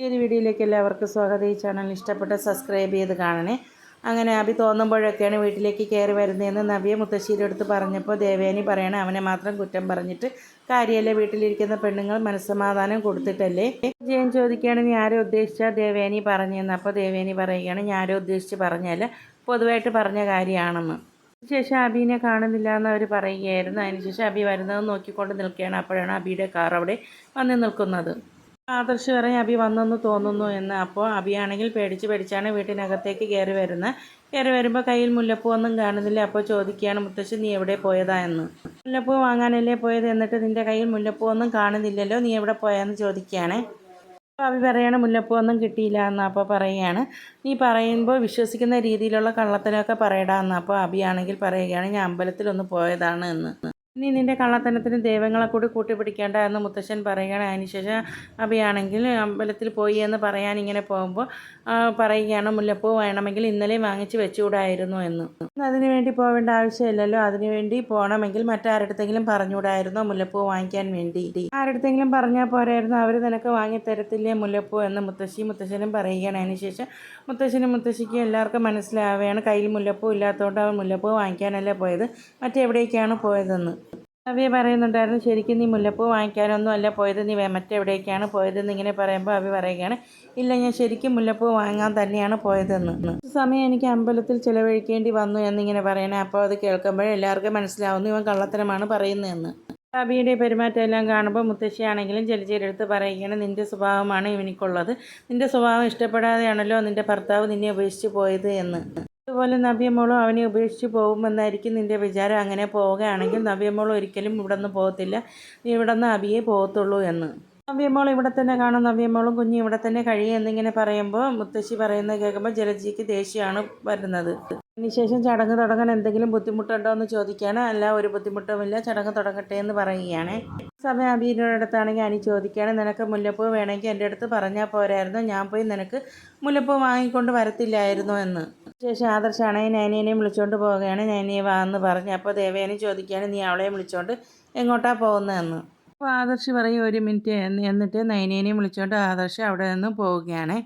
ഈ ഒരു വീഡിയോയിലേക്ക് എല്ലാവർക്കും സ്വാഗതം. ഈ ചാനൽ ഇഷ്ടപ്പെട്ട സബ്സ്ക്രൈബ് ചെയ്ത് കാണണേ. അങ്ങനെ അഭി തോന്നുമ്പോഴൊക്കെയാണ് വീട്ടിലേക്ക് കയറി വരുന്നതെന്ന് നവ്യ മുത്തശ്ശിയുടെ പറഞ്ഞപ്പോൾ ദേവേനി പറയണേ അവനെ മാത്രം കുറ്റം പറഞ്ഞിട്ട് കാര്യമല്ല. വീട്ടിലിരിക്കുന്ന പെണ്ണുങ്ങൾ മനസ്സമാധാനം കൊടുത്തിട്ടല്ലേ? ജയൻ ചോദിക്കുകയാണ് നീ ആരെ ഉദ്ദേശിച്ചാൽ ദേവേനി പറഞ്ഞെന്ന്. അപ്പോൾ ദേവേനി പറയുകയാണ് ഞാൻ ആരെ ഉദ്ദേശിച്ച് പറഞ്ഞല്ല പൊതുവായിട്ട് പറഞ്ഞ കാര്യമാണെന്ന്. ശേഷം അബീനെ കാണുന്നില്ല എന്ന് അവർ പറയുകയായിരുന്നു. അതിനുശേഷം അബി വരുന്നത് നോക്കിക്കൊണ്ട് നിൽക്കുകയാണ്. അപ്പോഴാണ് അബിയുടെ കാർ അവിടെ വന്ന് നിൽക്കുന്നത്. ആദർശ് പറയും അബി വന്നെന്ന് തോന്നുന്നു എന്ന്. അപ്പോൾ അബിയാണെങ്കിൽ പേടിച്ച് പേടിച്ചാണ് വീട്ടിനകത്തേക്ക് കയറി വരുന്നത് കയറി വരുമ്പോൾ കയ്യിൽ മുല്ലപ്പൂ ഒന്നും കാണുന്നില്ല. അപ്പോൾ ചോദിക്കുകയാണ് മുത്തശ്ശി നീ എവിടെ പോയതാ എന്ന്? മുല്ലപ്പൂ വാങ്ങാനല്ലേ പോയത്? എന്നിട്ട് നിന്റെ കയ്യിൽ മുല്ലപ്പൂ ഒന്നും കാണുന്നില്ലല്ലോ. നീ എവിടെ പോയാന്ന്? ചോദിക്കുകയാണ്. അപ്പോൾ അബി പറയാണ് മുല്ലപ്പൂ ഒന്നും കിട്ടിയില്ല എന്ന്. അപ്പോൾ പറയുകയാണ് നീ പറയുമ്പോൾ വിശ്വസിക്കുന്ന രീതിയിലുള്ള കള്ളത്തിനൊക്കെ പറയടാ എന്ന്. അപ്പോൾ അബിയാണെങ്കിൽ പറയുകയാണ് ഞാൻ അമ്പലത്തിലൊന്ന് പോയതാണ് എന്ന്. ഇനി നിന്റെ കള്ളത്തനത്തിന് ദൈവങ്ങളെ കൂടി കൂട്ടിപ്പിടിക്കേണ്ട എന്ന് മുത്തശ്ശൻ പറയുകയാണ്. അതിനുശേഷം അബിയാണെങ്കിൽ അമ്പലത്തിൽ പോയി എന്ന് പറയാൻ ഇങ്ങനെ പോകുമ്പോൾ പറയുകയാണ് മുല്ലപ്പൂ വേണമെങ്കിൽ ഇന്നലെ വാങ്ങിച്ച് വെച്ചുകൂടായിരുന്നു എന്ന്. അതിനു വേണ്ടി പോവേണ്ട ആവശ്യമില്ലല്ലോ. അതിനു വേണ്ടി പോകണമെങ്കിൽ മറ്റാരടുത്തെങ്കിലും പറഞ്ഞുകൂടായിരുന്നോ മുല്ലപ്പൂ വാങ്ങിക്കാൻ വേണ്ടി? ആരടുത്തെങ്കിലും പറഞ്ഞാൽ പോരായിരുന്നു? അവർ നിനക്ക് വാങ്ങി തരത്തില്ലേ മുല്ലപ്പൂ എന്ന് മുത്തശ്ശി മുത്തശ്ശനും പറയുകയാണ്. അതിനുശേഷം മുത്തശ്ശനും മുത്തശ്ശിക്കും എല്ലാവർക്കും മനസ്സിലാവുകയാണ്. കയ്യിൽ മുല്ലപ്പൂ ഇല്ലാത്തതുകൊണ്ട് അവൻ മുല്ലപ്പൂ വാങ്ങിക്കാനല്ലേ പോയത്? മറ്റെവിടേക്കാണ് പോയതെന്ന്. അവയെ പറയുന്നുണ്ടായിരുന്നു ശരിക്കും നീ മുല്ലപ്പൂ വാങ്ങിക്കാനൊന്നും അല്ല പോയത് നീ മറ്റെവിടേക്കാണ് പോയതെന്ന് ഇങ്ങനെ പറയുമ്പോൾ അവി പറയുകയാണ് ഇല്ല ഞാൻ ശരിക്കും മുല്ലപ്പൂ വാങ്ങാൻ തന്നെയാണ് പോയതെന്ന്. സമയം എനിക്ക് അമ്പലത്തിൽ ചിലവഴിക്കേണ്ടി വന്നു എന്നിങ്ങനെ പറയണേ അപ്പോൾ അത് കേൾക്കുമ്പോഴേ എല്ലാവർക്കും മനസ്സിലാവുന്നു ഇവൻ കള്ളത്തരമാണ് പറയുന്നതെന്ന്. അബിയുടെ പെരുമാറ്റം എല്ലാം കാണുമ്പോൾ മുത്തശ്ശിയാണെങ്കിലും ജലജയുടെ പറയുകയാണ് നിന്റെ സ്വഭാവമാണ് ഇവനിക്കുള്ളത്. നിന്റെ സ്വഭാവം ഇഷ്ടപ്പെടാതെയാണല്ലോ നിന്റെ ഭർത്താവ് നിന്നെ ഉപേക്ഷിച്ച് പോയത് എന്ന്. അതുപോലെ നവ്യമോളും അവനെ ഉപേക്ഷിച്ച് പോകുമെന്നായിരിക്കും നിന്റെ വിചാരം. അങ്ങനെ പോവുകയാണെങ്കിൽ നവ്യമോൾ ഒരിക്കലും ഇവിടെ നിന്ന് പോകത്തില്ല. നീ ഇവിടെ നിന്ന് അബിയെ പോകത്തുള്ളൂ എന്ന്. നവ്യമോൾ ഇവിടെ തന്നെ കാണും. നവ്യമോളും കുഞ്ഞും ഇവിടെ തന്നെ കഴിയും എന്നിങ്ങനെ പറയുമ്പോൾ മുത്തശ്ശി പറയുന്നത് കേൾക്കുമ്പോൾ ജലജിക്ക് ദേഷ്യമാണ് വരുന്നത്. അതിനുശേഷം ചടങ്ങ് തുടങ്ങാൻ എന്തെങ്കിലും ബുദ്ധിമുട്ടുണ്ടോ എന്ന് ചോദിക്കുകയാണ് അല്ല ഒരു ബുദ്ധിമുട്ടുമില്ല ചടങ്ങ് തുടങ്ങട്ടെ എന്ന് പറയുകയാണ്. സമയം അബീനോട് അടുത്താണെങ്കിൽ അനി ചോദിക്കുകയാണ് നിനക്ക് മുല്ലപ്പൂ വേണമെങ്കിൽ എന്റെ അടുത്ത് പറഞ്ഞാൽ പോരായിരുന്നു. ഞാൻ പോയി നിനക്ക് മുല്ലപ്പൂ വാങ്ങിക്കൊണ്ട് വരത്തില്ലായിരുന്നു എന്ന്. ശേഷം ആദർശാണെങ്കിൽ നൈനേനെയും വിളിച്ചുകൊണ്ട് പോവുകയാണ്. നാനിയെ വാ എന്ന് പറഞ്ഞു. അപ്പോൾ ദേവേനെ ചോദിക്കുകയാണ് നീ അവളെയും വിളിച്ചുകൊണ്ട് എങ്ങോട്ടാണ് പോകുന്നതെന്ന്? അപ്പോൾ ആദർശ് പറയും ഒരു മിനിറ്റ് എന്നിട്ട് നൈനേനെയും വിളിച്ചുകൊണ്ട് ആദർശ് അവിടെ നിന്ന് പോവുകയാണ്.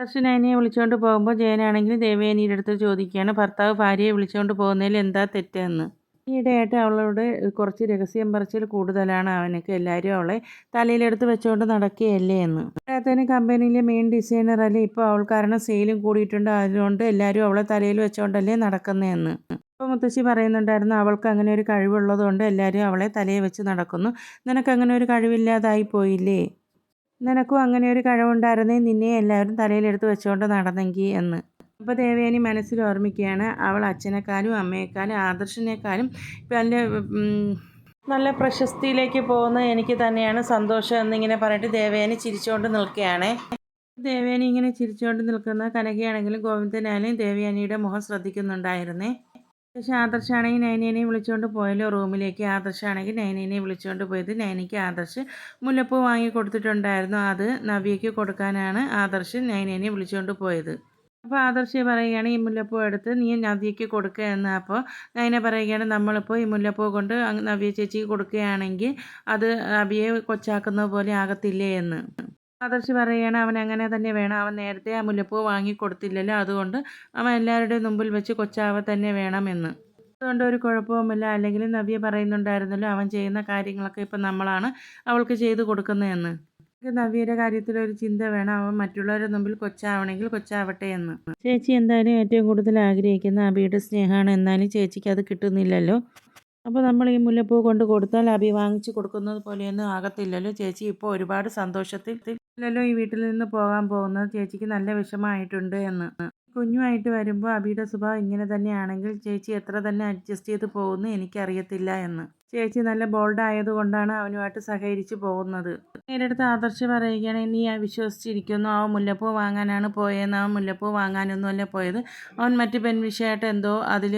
ആദർശ് നൈനയെ വിളിച്ചുകൊണ്ട് പോകുമ്പോൾ ജയനാണെങ്കിൽ ദേവേനിയുടെ അടുത്ത് ചോദിക്കുകയാണ് ഭർത്താവ് ഭാര്യയെ വിളിച്ചുകൊണ്ട് പോകുന്നതിൽ എന്താ തെറ്റെന്ന് ഈയിടെയായിട്ട് അവളോട് കുറച്ച് രഹസ്യം പറച്ചിൽ കൂടുതലാണ് അവനൊക്കെ എല്ലാവരും അവളെ തലയിലെടുത്ത് വെച്ചുകൊണ്ട് നടക്കുകയല്ലേ എന്ന്. അദ്ദേഹത്തിന് കമ്പനിയിലെ മെയിൻ ഡിസൈനർ അല്ലേ ഇപ്പോൾ അവൾ കാരണം സെയിലും കൂടിയിട്ടുണ്ട് അതുകൊണ്ട് എല്ലാവരും അവളെ തലയിൽ വെച്ചുകൊണ്ടല്ലേ നടക്കുന്നതെന്ന് അപ്പോൾ മുത്തശ്ശി പറയുന്നുണ്ടായിരുന്നു അവൾക്ക് അങ്ങനെ ഒരു കഴിവുള്ളതുകൊണ്ട് എല്ലാവരും അവളെ തലയെ വെച്ച് നടക്കുന്നു. നിനക്ക് അങ്ങനെ ഒരു കഴിവില്ലാതായി പോയില്ലേ? നിനക്കും അങ്ങനെ ഒരു കഴിവുണ്ടായിരുന്നേ? നിന്നെ എല്ലാവരും തലയിലെടുത്ത് വെച്ചുകൊണ്ട് നടന്നെങ്കിൽ എന്ന്. അപ്പോൾ ദേവയാനി മനസ്സിൽ ഓർമ്മിക്കുകയാണ് അവൾ അച്ഛനേക്കാളും അമ്മയെക്കാളും ആദർശിനേക്കാളും നല്ല നല്ല പ്രശസ്തിയിലേക്ക് പോകുന്നത് എനിക്ക് തന്നെയാണ്. സന്തോഷം എന്നിങ്ങനെ പറഞ്ഞിട്ട് ദേവയാനി ചിരിച്ചുകൊണ്ട് നിൽക്കുകയാണ്. ദേവയാനി ഇങ്ങനെ ചിരിച്ചുകൊണ്ട് നിൽക്കുന്ന കനകയാണെങ്കിലും ഗോവിന്ദനായാലും ദേവയാനിയുടെ മുഖം ശ്രദ്ധിക്കുന്നുണ്ടായിരുന്നേ. പക്ഷേ ആദർശാണെങ്കിൽ നൈനേനെ വിളിച്ചുകൊണ്ട് പോയല്ലോ റൂമിലേക്ക്. ആദർശാണെങ്കിൽ നൈനേനെ വിളിച്ചുകൊണ്ട് പോയത് നൈനയ്ക്ക് ആദർശ് മുല്ലപ്പൂ വാങ്ങി കൊടുത്തിട്ടുണ്ടായിരുന്നു. അത് നവ്യയ്ക്ക് കൊടുക്കാനാണ് ആദർശ് നൈനേനെ വിളിച്ചുകൊണ്ട് പോയത്. അപ്പോൾ ആദർശ പറയുകയാണ് ഈ മുല്ലപ്പൂ എടുത്ത് നീ നവ്യയ്ക്ക് കൊടുക്കുക എന്ന്. അപ്പോൾ നൈന പറയുകയാണ് നമ്മളിപ്പോൾ ഈ മുല്ലപ്പൂ കൊണ്ട് നവ്യ ചേച്ചിക്ക് കൊടുക്കുകയാണെങ്കിൽ അത് നവിയെ കൊച്ചാക്കുന്ന പോലെ ആകത്തില്ലേ എന്ന്. ആദർശി പറയുകയാണ് അവൻ അങ്ങനെ തന്നെ വേണം. അവൻ നേരത്തെ ആ മുല്ലപ്പൂ വാങ്ങി കൊടുത്തില്ലല്ലോ അതുകൊണ്ട് അവൻ എല്ലാവരുടെയും മുമ്പിൽ വെച്ച് കൊച്ചാവ തന്നെ വേണമെന്ന്. അതുകൊണ്ട് ഒരു കുഴപ്പവുമില്ല. അല്ലെങ്കിൽ നവ്യ പറയുന്നുണ്ടായിരുന്നല്ലോ അവൻ ചെയ്യുന്ന കാര്യങ്ങളൊക്കെ ഇപ്പം നമ്മളാണ് അവൾക്ക് ചെയ്തു കൊടുക്കുന്നതെന്ന്. നവ്യയുടെ കാര്യത്തിൽ ഒരു ചിന്ത വേണം. അവൻ മറ്റുള്ളവരുടെ മുമ്പിൽ കൊച്ചാവണമെങ്കിൽ കൊച്ചാവട്ടെ എന്ന്. ചേച്ചി എന്തായാലും ഏറ്റവും കൂടുതൽ ആഗ്രഹിക്കുന്ന അബിയുടെ സ്നേഹമാണ്. എന്നാലും ചേച്ചിക്ക് അത് കിട്ടുന്നില്ലല്ലോ. അപ്പോൾ നമ്മൾ ഈ മുല്ലപ്പൂ കൊണ്ട് കൊടുത്താൽ അബി വാങ്ങിച്ചു കൊടുക്കുന്നത് പോലെയൊന്നും ആകത്തില്ലല്ലോ. ചേച്ചി ഇപ്പോൾ ഒരുപാട് സന്തോഷത്തിൽ അല്ലല്ലോ ഈ വീട്ടിൽ നിന്ന് പോകാൻ പോകുന്നത്. ചേച്ചിക്ക് നല്ല വിഷമമായിട്ടുണ്ട് എന്ന്. കുഞ്ഞുമായിട്ട് വരുമ്പോൾ അബിയുടെ സ്വഭാവം ഇങ്ങനെ തന്നെയാണെങ്കിൽ ചേച്ചി എത്ര തന്നെ അഡ്ജസ്റ്റ് ചെയ്ത് പോകുന്നു എനിക്കറിയത്തില്ല എന്ന്. ചേച്ചി നല്ല ബോൾഡ് ആയതുകൊണ്ടാണ് അവനുമായിട്ട് സഹകരിച്ച് പോകുന്നത്. നേരിടത്ത് ആദർശ് പറയുകയാണെങ്കിൽ നീ വിശ്വസിച്ചിരിക്കുന്നു. അവൻ മുല്ലപ്പൂ വാങ്ങാനാണ് പോയതെന്ന്. അവൻ മുല്ലപ്പൂ വാങ്ങാനൊന്നുമല്ല പോയത്. അവൻ മറ്റ് പെൺവിഷയമായിട്ട് എന്തോ അതിൽ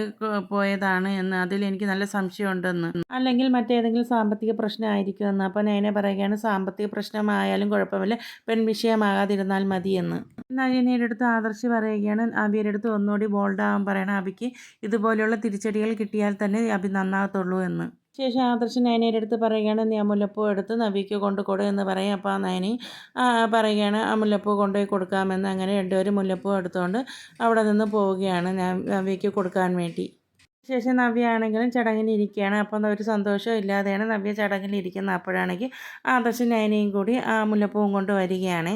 പോയതാണ് എന്ന് അതിൽ എനിക്ക് നല്ല സംശയമുണ്ടെന്ന്. അല്ലെങ്കിൽ മറ്റേതെങ്കിലും സാമ്പത്തിക പ്രശ്നമായിരിക്കുമെന്ന്. അപ്പോൾ നേനെ പറയുകയാണ് സാമ്പത്തിക പ്രശ്നമായാലും കുഴപ്പമില്ല. പെൺവിഷയമാകാതിരുന്നാൽ മതിയെന്ന്. നയനയുടെ അടുത്ത് ആദർശ് പറയുകയാണ് അബിയുടെ അടുത്ത് ഒന്നുകൂടി ബോൾഡ് ആവാൻ പറയണം. അബിക്ക് ഇതുപോലെയുള്ള തിരിച്ചടികൾ കിട്ടിയാൽ തന്നെ അബി നന്നാകത്തുള്ളൂ എന്ന്. ശേഷം ആദർശ് നയനയുടെ അടുത്ത് പറയുകയാണ് നീ ആ മുല്ലപ്പൂ എടുത്ത് നവിക്ക് കൊണ്ട് കൊടു എന്ന് പറയും. അപ്പോൾ ആ നയനി പറയുകയാണ് ആ മുല്ലപ്പൂ കൊണ്ടുപോയി കൊടുക്കാമെന്ന് അങ്ങനെ രണ്ടുപേരും മുല്ലപ്പൂ എടുത്തുകൊണ്ട് അവിടെ നിന്ന് പോവുകയാണ് നവിക്ക് കൊടുക്കാൻ വേണ്ടി. ശേഷം നവ്യ ആണെങ്കിലും ചടങ്ങിലിരിക്കുകയാണ് അപ്പം ഒരു സന്തോഷവും ഇല്ലാതെയാണ് നവ്യ ചടങ്ങിലിരിക്കുന്നത് അപ്പോഴാണെങ്കിൽ ആദർശ് നയനയും കൂടി ആ മുല്ലപ്പൂവും കൊണ്ട് വരികയാണ്.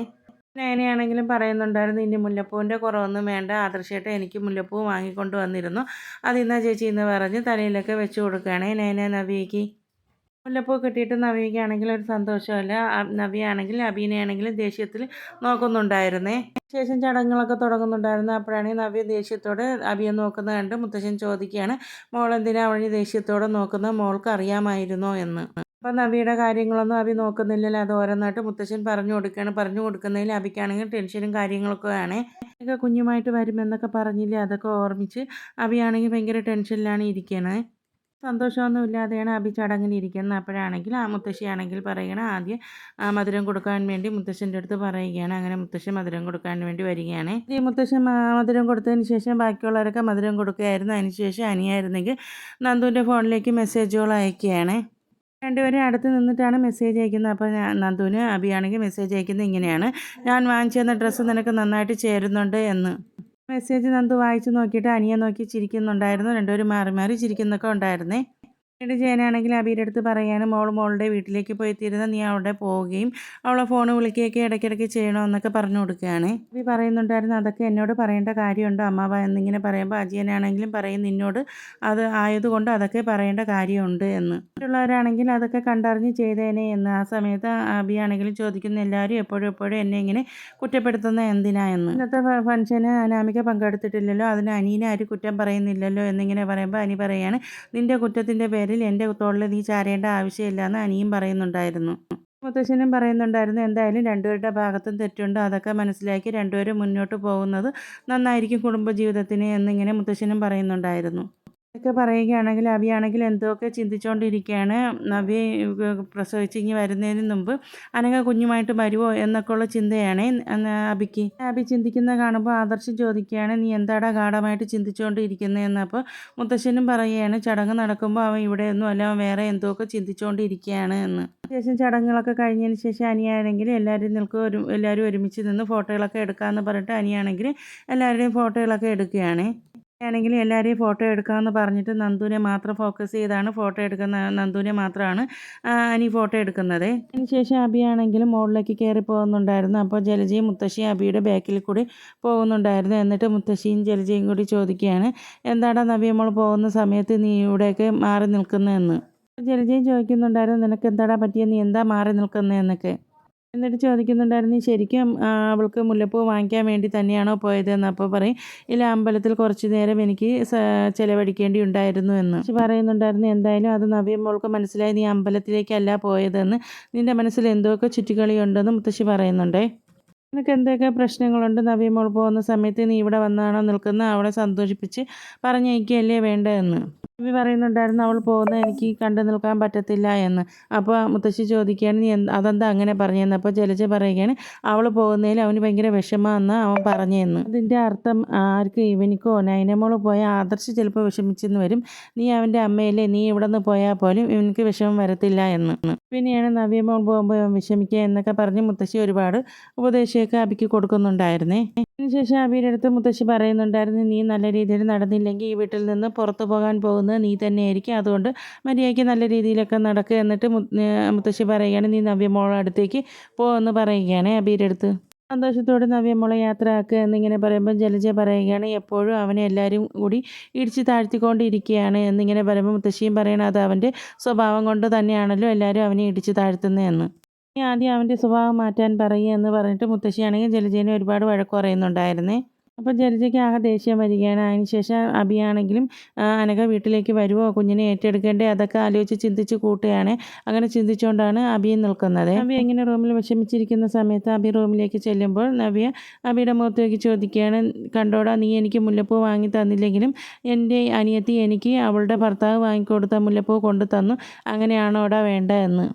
നയനയാണെങ്കിലും പറയുന്നുണ്ടായിരുന്നു ഇനി മുല്ലപ്പൂവിന്റെ കുറവൊന്നും വേണ്ട ആദർശയിട്ട് എനിക്ക് മുല്ലപ്പൂ വാങ്ങിക്കൊണ്ട് വന്നിരുന്നു. അതിന്നാ ചേച്ചി എന്ന് പറഞ്ഞ് തലയിലൊക്കെ വെച്ച് കൊടുക്കുകയാണ്. നയന നവിയേക്ക് മുല്ലപ്പൂ കിട്ടിയിട്ട് നവ്യയ്ക്കാണെങ്കിൽ ഒരു സന്തോഷമല്ല. നവിയാണെങ്കിൽ അബീനയാണെങ്കിലും ദേഷ്യത്തിൽ നോക്കുന്നുണ്ടായിരുന്നേ. ശേഷം ചടങ്ങുകളൊക്കെ തുടങ്ങുന്നുണ്ടായിരുന്നു. അപ്പോഴാണെങ്കിൽ നവ്യ ദേഷ്യത്തോടെ അബിയെ നോക്കുന്നത് കണ്ട് മുത്തശ്ശൻ ചോദിക്കുകയാണ് മോൾ എന്തിനാ അവഴി ദേഷ്യത്തോടെ നോക്കുന്നത്? മോൾക്ക് അറിയാമായിരുന്നോ? എന്ന്. അപ്പം നവിയുടെ കാര്യങ്ങളൊന്നും അബി നോക്കുന്നില്ലല്ലോ. അത് ഓരോന്നായിട്ട് മുത്തശ്ശൻ പറഞ്ഞു കൊടുക്കുകയാണ് പറഞ്ഞു കൊടുക്കുന്നതിൽ അബിക്കാണെങ്കിൽ ടെൻഷനും കാര്യങ്ങളൊക്കെ ആണ്. ഒക്കെ കുഞ്ഞുമായിട്ട് വരുമെന്നൊക്കെ പറഞ്ഞില്ലേ? അതൊക്കെ ഓർമ്മിച്ച് അബിയാണെങ്കിൽ ഭയങ്കര ടെൻഷനിലാണ് ഇരിക്കണേ. സന്തോഷമൊന്നും ഇല്ലാതെയാണ് അബി ചടങ്ങിന് ഇരിക്കുന്നത്. അപ്പോഴാണെങ്കിൽ ആ മുത്തശ്ശിയാണെങ്കിൽ പറയുകയാണ് ആദ്യം ആ മധുരം കൊടുക്കാൻ വേണ്ടി മുത്തശ്ശന്റെ അടുത്ത് പറയുകയാണ്. അങ്ങനെ മുത്തശ്ശൻ മധുരം കൊടുക്കാൻ വേണ്ടി വരികയാണ്. ഈ മുത്തശ്ശൻ മധുരം കൊടുത്തതിന് ശേഷം ബാക്കിയുള്ളവരൊക്കെ മധുരം കൊടുക്കുകയായിരുന്നു. അതിനുശേഷം അനിയായിരുന്നെങ്കിൽ നന്ദുവിന്റെ ഫോണിലേക്ക് മെസ്സേജുകൾ അയക്കുകയാണ്. രണ്ടുപേരും അടുത്ത് നിന്നിട്ടാണ് മെസ്സേജ് അയക്കുന്നത്. അപ്പോൾ ഞാൻ നന്ദുവിന് അബിയാണെങ്കിൽ മെസ്സേജ് അയക്കുന്നത് ഇങ്ങനെയാണ്. ഞാൻ വാങ്ങിച്ചു തന്ന ഡ്രസ്സ് നിനക്ക് നന്നായിട്ട് ചേരുന്നുണ്ട് എന്ന്. മെസ്സേജ് നന്ദു വായിച്ചു നോക്കിയിട്ട് അനിയെ നോക്കി ചിരിക്കുന്നുണ്ടായിരുന്നു. രണ്ടുപേരും മാറി മാറി ചിരിക്കുന്നൊക്കെ ഉണ്ടായിരുന്നേ. പിന്നീട് ജയനാണെങ്കിൽ അബിയുടെ അടുത്ത് പറയാനും മോൾ മോളുടെ വീട്ടിലേക്ക് പോയി തീരുന്ന നീ അവിടെ പോവുകയും അവളെ ഫോൺ വിളിക്കുകയൊക്കെ ഇടയ്ക്കിടയ്ക്ക് ചെയ്യണമെന്നൊക്കെ പറഞ്ഞു കൊടുക്കുകയാണ്. അബി പറയുന്നുണ്ടായിരുന്നു അതൊക്കെ എന്നോട് പറയേണ്ട കാര്യമുണ്ടോ? അമ്മാവ എന്നിങ്ങനെ പറയുമ്പോൾ അജിയനാണെങ്കിലും പറയും നിന്നോട് അത് ആയതുകൊണ്ട് അതൊക്കെ പറയേണ്ട കാര്യമുണ്ട് എന്ന്. മറ്റുള്ളവരാണെങ്കിൽ അതൊക്കെ കണ്ടറിഞ്ഞ് ചെയ്തേനെ എന്ന്. ആ സമയത്ത് അബിയാണെങ്കിലും ചോദിക്കുന്ന എല്ലാവരും എപ്പോഴും എപ്പോഴും എന്നെ ഇങ്ങനെ കുറ്റപ്പെടുത്തുന്ന എന്തിനാ എന്ന്? ഇന്നത്തെ ഫംഗ്ഷന് അനാമിക പങ്കെടുത്തിട്ടില്ലല്ലോ അതിന് അനീനെ ആരും കുറ്റം പറയുന്നില്ലല്ലോ എന്നിങ്ങനെ പറയുമ്പോൾ അനി പറയാണ് നിന്റെ കുറ്റത്തിന്റെ പേരിൽ എന്റെ തോളിൽ നീ ചാരേണ്ട ആവശ്യമില്ല എന്ന് അനിയും പറയുന്നുണ്ടായിരുന്നു. മുത്തശ്ശനും പറയുന്നുണ്ടായിരുന്നു എന്തായാലും രണ്ടുപേരുടെ ഭാഗത്തും തെറ്റുണ്ട്. അതൊക്കെ മനസ്സിലാക്കി രണ്ടുപേരും മുന്നോട്ട് പോകുന്നത് നന്നായിരിക്കും കുടുംബജീവിതത്തിന് എന്നിങ്ങനെ മുത്തശ്ശനും പറയുന്നുണ്ടായിരുന്നു. ഒക്കെ പറയുകയാണെങ്കിൽ അബിയാണെങ്കിൽ എന്തൊക്കെ ചിന്തിച്ചുകൊണ്ടിരിക്കുകയാണ് നവി പ്രസവിച്ച് ഇങ്ങനെ വരുന്നതിന് മുമ്പ് അനഘ കുഞ്ഞുമായിട്ട് വരുമോ എന്നൊക്കെയുള്ള ചിന്തയാണ്. അബിക്ക്. അബി ചിന്തിക്കുന്ന കാണുമ്പോൾ ആദർശം ചോദിക്കുകയാണ് നീ എന്താടാ ഗാഠമായിട്ട് ചിന്തിച്ചുകൊണ്ടിരിക്കുന്നതെന്ന് അപ്പോൾ മുത്തശ്ശനും പറയുകയാണ് ചടങ്ങ് നടക്കുമ്പോൾ അവൻ ഇവിടെ ഒന്നും അല്ല വേറെ എന്തൊക്കെ ചിന്തിച്ചുകൊണ്ടിരിക്കുകയാണ് എന്ന്. ശേഷം ചടങ്ങുകളൊക്കെ കഴിഞ്ഞതിന് ശേഷം അനിയാണെങ്കിൽ എല്ലാവരും നിൽക്കുക ഒരു എല്ലാവരും ഒരുമിച്ച് നിന്ന് ഫോട്ടോകളൊക്കെ എടുക്കാമെന്ന് പറഞ്ഞിട്ട് അനിയാണെങ്കിൽ എല്ലാവരുടെയും ഫോട്ടോകളൊക്കെ എടുക്കുകയാണ്. ആണെങ്കിൽ എല്ലാവരെയും ഫോട്ടോ എടുക്കാമെന്ന് പറഞ്ഞിട്ട് നന്ദുവിനെ മാത്രം ഫോക്കസ് ചെയ്താണ്. ഫോട്ടോ എടുക്കുന്ന നന്ദുവിനെ മാത്രമാണ് അനി ഫോട്ടോ എടുക്കുന്നത്. അതിനുശേഷം അബിയാണെങ്കിലും മുകളിലേക്ക് കയറി പോകുന്നുണ്ടായിരുന്നു. അപ്പോൾ ജലജയും മുത്തശ്ശിയും അബിയുടെ ബാക്കിൽ കൂടി പോകുന്നുണ്ടായിരുന്നു. എന്നിട്ട് മുത്തശ്ശിയും ജലജയും കൂടി ചോദിക്കുകയാണ് എന്താടാ നബി നമ്മൾ പോകുന്ന സമയത്ത് നീ ഇവിടെയൊക്കെ മാറി നിൽക്കുന്നതെന്ന്? ജലജയും ചോദിക്കുന്നുണ്ടായിരുന്നു നിനക്ക് എന്താടാ പറ്റിയ? നീ എന്താ മാറി നിൽക്കുന്നതെന്നൊക്കെ? എന്നിട്ട് ചോദിക്കുന്നുണ്ടായിരുന്നു ശരിക്കും അവൾക്ക് മുല്ലപ്പൂ വാങ്ങിക്കാൻ വേണ്ടി തന്നെയാണോ പോയതെന്ന്? അപ്പോൾ പറയും ഇല്ല അമ്പലത്തിൽ കുറച്ച് നേരം എനിക്ക് ചിലവഴിക്കേണ്ടി ഉണ്ടായിരുന്നു എന്ന്. പറയുന്നുണ്ടായിരുന്നു എന്തായാലും അത് നവ്യ മോൾക്ക് മനസ്സിലായി നീ അമ്പലത്തിലേക്കല്ല പോയതെന്ന്. നിന്റെ മനസ്സിൽ എന്തൊക്കെ ചുറ്റിക്കളിയുണ്ടെന്ന് മുത്തശ്ശി പറയുന്നുണ്ടേ. നിനക്ക് എന്തൊക്കെ പ്രശ്നങ്ങളുണ്ട്? നവീ മോൾ പോകുന്ന സമയത്ത് നീ ഇവിടെ വന്നാണോ നിൽക്കുന്ന അവളെ സന്തോഷിപ്പിച്ച് പറഞ്ഞയക്കുകയല്ലേ വേണ്ടതെന്ന് നവി പറയുന്നുണ്ടായിരുന്നു അവൾ പോകുന്ന എനിക്ക് കണ്ടു നിൽക്കാൻ പറ്റത്തില്ല എന്ന്. അപ്പോൾ മുത്തശ്ശി ചോദിക്കുകയാണ് നീ അതെന്താ അങ്ങനെ പറഞ്ഞതെന്ന്? അപ്പോൾ ജലജ പറയുകയാണ് അവൾ പോകുന്നതിൽ അവന് ഭയങ്കര വിഷമമെന്ന് അവൻ പറഞ്ഞതെന്ന്. അതിന്റെ അർത്ഥം ആർക്ക് ഇവനിക്കോ നൈനമോൾ പോയ ആദർശ് ചിലപ്പോൾ വിഷമിച്ചെന്ന് വരും. നീ അവന്റെ അമ്മയല്ലേ? നീ ഇവിടെ നിന്ന് പോയാൽ പോലും ഇവനിക്ക് വിഷമം വരത്തില്ല എന്ന്. പിന്നെയാണ് നവിയമോൾ പോകുമ്പോൾ ഇവൻ വിഷമിക്കുക എന്നൊക്കെ പറഞ്ഞ് മുത്തശ്ശി ഒരുപാട് ഉപദേശമൊക്കെ അബിക്ക് കൊടുക്കുന്നുണ്ടായിരുന്നേ. അതിനുശേഷം അബിയുടെ അടുത്ത് മുത്തശ്ശി പറയുന്നുണ്ടായിരുന്നു നീ നല്ല രീതിയിൽ നടന്നില്ലെങ്കിൽ ഈ വീട്ടിൽ നിന്ന് പുറത്തു പോകാൻ പോകുന്നത് നീ തന്നെയായിരിക്കും. അതുകൊണ്ട് മര്യാദയ്ക്ക് നല്ല രീതിയിലൊക്കെ നടക്കുക എന്നിട്ട് മുത്തശ്ശി പറയുകയാണ് നീ നവ്യമോളെ അടുത്തേക്ക് പോകുമെന്ന് പറയുകയാണ് അബിയുടെ അടുത്ത്. സന്തോഷത്തോടെ നവ്യമോളെ യാത്ര ആക്കുക എന്നിങ്ങനെ പറയുമ്പോൾ ജലജ പറയുകയാണ് എപ്പോഴും അവനെ എല്ലാവരും കൂടി ഇടിച്ച് താഴ്ത്തിക്കൊണ്ടിരിക്കുകയാണ് എന്നിങ്ങനെ പറയുമ്പോൾ മുത്തശ്ശിയും പറയണം അത് അവന്റെ സ്വഭാവം കൊണ്ട് തന്നെയാണല്ലോ എല്ലാവരും അവനെ ഇടിച്ച് താഴ്ത്തുന്നതെന്ന്. ആദ്യം അവന്റെ സ്വഭാവം മാറ്റാൻ പറയുക എന്ന് പറഞ്ഞിട്ട് മുത്തശ്ശിയാണെങ്കിൽ ജലജേനെ ഒരുപാട് വഴക്ക് പറയുന്നുണ്ടായിരുന്നേ. അപ്പോൾ ജലജയ്ക്ക് ആകെ ദേഷ്യം വരികയാണ്. അതിനുശേഷം അബിയാണെങ്കിലും അനക വീട്ടിലേക്ക് വരുമോ കുഞ്ഞിനെ ഏറ്റെടുക്കേണ്ടേ? അതൊക്കെ ആലോചിച്ച് ചിന്തിച്ച് കൂട്ടുകയാണ്. അങ്ങനെ ചിന്തിച്ചുകൊണ്ടാണ് അബിയും നിൽക്കുന്നത്. അബി ഇങ്ങനെ റൂമിൽ വിഷമിച്ചിരിക്കുന്ന സമയത്ത് അബി റൂമിലേക്ക് ചെല്ലുമ്പോൾ നവ്യ അബിയുടെ മുഖത്തേക്ക് ചോദിക്കുകയാണ്. കണ്ടോടാ നീ എനിക്ക് മുല്ലപ്പൂ വാങ്ങി തന്നില്ലെങ്കിലും എന്റെ അനിയത്തി എനിക്ക് അവളുടെ ഭർത്താവ് വാങ്ങിക്കൊടുത്ത മുല്ലപ്പൂ കൊണ്ടു തന്നു അങ്ങനെയാണോടാ വേണ്ടതെന്ന്.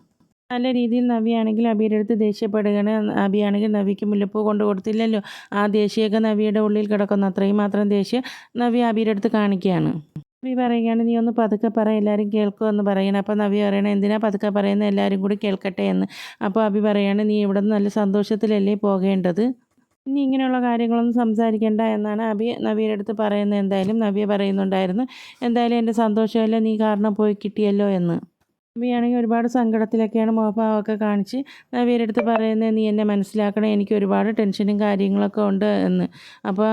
നല്ല രീതിയിൽ നവിയാണെങ്കിൽ അബിയുടെ അടുത്ത് ദേഷ്യപ്പെടുകയാണ്. അബിയാണെങ്കിൽ നവിക്ക് മുല്ലപ്പൂ കൊണ്ട് കൊടുത്തില്ലല്ലോ. ആ ദേഷ്യമൊക്കെ നവിയുടെ ഉള്ളിൽ കിടക്കുന്നു. അത്രയും മാത്രം ദേഷ്യം നവി അബിയുടെ അടുത്ത് കാണിക്കുകയാണ്. നവി പറയുകയാണ് നീ ഒന്ന് പതുക്കെ പറ എല്ലാവരും കേൾക്കുമെന്ന് പറയണം അപ്പോൾ നവി പറയണം എന്തിനാ പതുക്കെ പറയുന്നത് എല്ലാവരും കൂടി കേൾക്കട്ടെ എന്ന്. അപ്പോൾ അബി പറയാണ് നീ ഇവിടെ നിന്ന് നല്ല സന്തോഷത്തിലല്ലേ പോകേണ്ടത്? ഇനി ഇങ്ങനെയുള്ള കാര്യങ്ങളൊന്നും സംസാരിക്കേണ്ട എന്നാണ് അബി നവിയുടെ അടുത്ത് പറയുന്നത്. എന്തായാലും നവിയെ പറയുന്നുണ്ടായിരുന്നു എന്തായാലും എന്റെ സന്തോഷമല്ല? നീ കാരണം പോയി കിട്ടിയല്ലോ എന്ന്. നവ്യയാണെങ്കിൽ ഒരുപാട് സങ്കടത്തിലൊക്കെയാണ് മുഖഭാവമൊക്കെ കാണിച്ച് നവ്യയുടെ പറയുന്നത് നീ എന്നെ മനസ്സിലാക്കണം എനിക്ക് ഒരുപാട് ടെൻഷനും കാര്യങ്ങളൊക്കെ ഉണ്ട് എന്ന്. അപ്പോൾ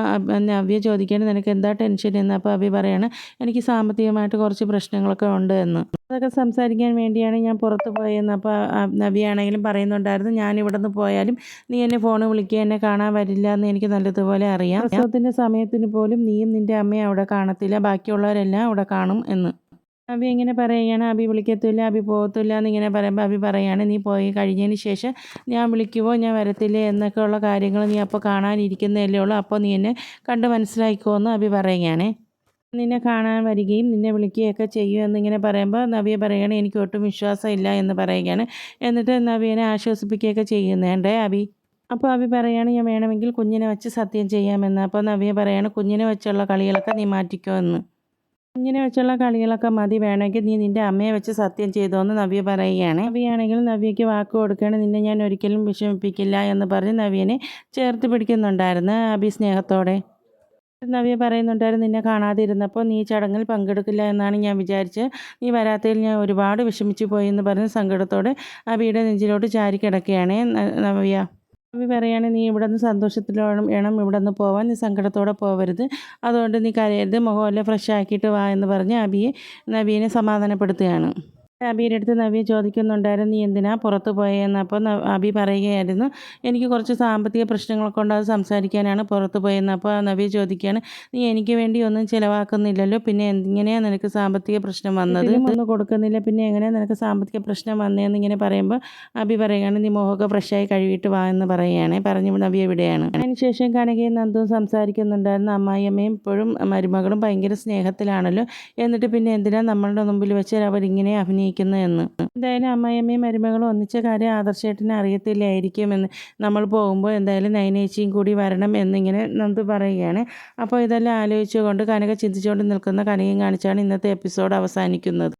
നവ്യ ചോദിക്കുകയാണ് നിനക്ക് എന്താ ടെൻഷൻ? എന്ന്. അപ്പോൾ അഭി പറയാണ് എനിക്ക് സാമ്പത്തികമായിട്ട് കുറച്ച് പ്രശ്നങ്ങളൊക്കെ ഉണ്ട് എന്ന്. അതൊക്കെ സംസാരിക്കാൻ വേണ്ടിയാണ് ഞാൻ പുറത്ത് പോയെന്ന്. അപ്പോൾ നവിയാണെങ്കിലും പറയുന്നുണ്ടായിരുന്നു ഞാൻ ഇവിടെ നിന്ന് പോയാലും നീ എന്നെ ഫോൺ വിളിക്കുക എന്നെ കാണാൻ വരില്ല എന്ന് എനിക്ക് നല്ലതുപോലെ അറിയാം. പ്രസവത്തിന്റെ സമയത്തിന് പോലും നീയും നിന്റെ അമ്മയും അവിടെ കാണത്തില്ല ബാക്കിയുള്ളവരെല്ലാം അവിടെ കാണും എന്ന്. അബി ഇങ്ങനെ പറയുകയാണ് അബി വിളിക്കത്തില്ല അബി പോകത്തില്ല എന്നിങ്ങനെ പറയുമ്പോൾ അബി പറയുകയാണ് നീ പോയി കഴിഞ്ഞതിന് ശേഷം ഞാൻ വിളിക്കുമോ ഞാൻ വരത്തില്ലേ? എന്നൊക്കെയുള്ള കാര്യങ്ങൾ നീ അപ്പോൾ കാണാനിരിക്കുന്നതല്ലേ ഉള്ളൂ. അപ്പോൾ നീ എന്നെ കണ്ട് മനസ്സിലാക്കിക്കോന്ന് അബി പറയുകയാണ്. നിന്നെ കാണാൻ വരികയും നിന്നെ വിളിക്കുകയൊക്കെ ചെയ്യും എന്നിങ്ങനെ പറയുമ്പോൾ നവിയെ പറയുകയാണ് എനിക്ക് ഒട്ടും വിശ്വാസമില്ല എന്ന് പറയുകയാണ്. എന്നിട്ട് നവിയനെ ആശ്വസിപ്പിക്കുകയൊക്കെ ചെയ്യുന്നുണ്ടേ അബി. അപ്പോൾ അബി പറയുകയാണ് ഞാൻ വേണമെങ്കിൽ കുഞ്ഞിനെ വെച്ച് സത്യം ചെയ്യാമെന്ന് അപ്പോൾ നവിയെ പറയുകയാണ് കുഞ്ഞിനെ വെച്ചുള്ള കളികളൊക്കെ നീ മാറ്റിക്കോ എന്ന്. കുഞ്ഞിനെ വെച്ചുള്ള കളികളൊക്കെ മതി. വേണമെങ്കിൽ നീ നിന്റെ അമ്മയെ വെച്ച് സത്യം ചെയ്തോന്ന് നവ്യ പറയുകയാണ്. നവ്യയാണെങ്കിൽ നവ്യയ്ക്ക് വാക്ക് കൊടുക്കുകയാണ്. നിന്നെ ഞാൻ ഒരിക്കലും വിഷമിപ്പിക്കില്ല എന്ന് പറഞ്ഞ് നവ്യനെ ചേർത്ത് പിടിക്കുന്നുണ്ടായിരുന്നു അഭി സ്നേഹത്തോടെ. നവ്യ പറയുന്നുണ്ടായിരുന്നു നിന്നെ കാണാതിരുന്നപ്പോൾ നീ ചടങ്ങിൽ പങ്കെടുക്കില്ല എന്നാണ് ഞാൻ വിചാരിച്ച്. നീ വരാത്തതിൽ ഞാൻ ഒരുപാട് വിഷമിച്ചു പോയി എന്ന് പറഞ്ഞ് സങ്കടത്തോടെ അബിയുടെ നെഞ്ചിലോട്ട് ചാരി കിടക്കുകയാണ് നവ്യ. അമ്മ പറയാണ് നീ ഇവിടെ നിന്ന് സന്തോഷത്തിലോണം വേണം ഇവിടെ നിന്ന് പോവാൻ നീ സങ്കടത്തോടെ പോവരുത്. അതുകൊണ്ട് നീ കരയരുത്. മുഖമല്ലേ ഫ്രഷ് ആക്കിയിട്ട് വാ എന്ന് പറഞ്ഞ് അബിയെ നബീനെ സമാധാനപ്പെടുത്തുകയാണ്. അബിയുടെ അടുത്ത് നവ്യ ചോദിക്കുന്നുണ്ടായിരുന്നു നീ എന്തിനാ പുറത്ത് പോയെന്ന്? അപ്പോൾ അബി പറയുകയായിരുന്നു എനിക്ക് കുറച്ച് സാമ്പത്തിക പ്രശ്നങ്ങളൊക്കെ ഉണ്ട് അത് സംസാരിക്കാനാണ് പുറത്ത് പോയെന്ന്. അപ്പോൾ നവ്യ ചോദിക്കുകയാണ് നീ എനിക്ക് വേണ്ടി ഒന്നും ചിലവാക്കുന്നില്ലല്ലോ പിന്നെ എങ്ങനെയാണ് നിനക്ക് സാമ്പത്തിക പ്രശ്നം വന്നത്? ഒന്നും കൊടുക്കുന്നില്ല പിന്നെ എങ്ങനെയാണ് നിനക്ക് സാമ്പത്തിക പ്രശ്നം വന്നതെന്ന് ഇങ്ങനെ പറയുമ്പോൾ അബി പറയുകയാണ് നീ മുഖമൊക്കെ ഫ്രഷായി കഴുകിയിട്ട് വാ എന്ന് പറയുകയാണ്. പറഞ്ഞു നവ്യ എവിടെയാണ്. അതിനുശേഷം കനകയും നന്ദും സംസാരിക്കുന്നുണ്ടായിരുന്നു അമ്മായിയമ്മയും ഇപ്പോഴും മരുമകളും ഭയങ്കര സ്നേഹത്തിലാണല്ലോ എന്നിട്ട് പിന്നെ എന്തിനാണ് നമ്മളുടെ മുമ്പിൽ വെച്ച് അവരിങ്ങനെ അഭിനയിക്കും അഭിനയിക്കുന്നു എന്ന് എന്തായാലും അമ്മായിയമ്മയും മരുമകളും ഒന്നിച്ച കാര്യം ആദർശേട്ടനെ അറിയത്തില്ലായിരിക്കുമെന്ന് നമ്മൾ പോകുമ്പോൾ എന്തായാലും നൈനേച്ചിയും കൂടി വരണം എന്നിങ്ങനെ നന്ദു പറയുകയാണ്. അപ്പോൾ ഇതെല്ലാം ആലോചിച്ചുകൊണ്ട് കനക ചിന്തിച്ചുകൊണ്ട് നിൽക്കുന്ന കനകയും കാണിച്ചാണ് ഇന്നത്തെ എപ്പിസോഡ് അവസാനിക്കുന്നത്.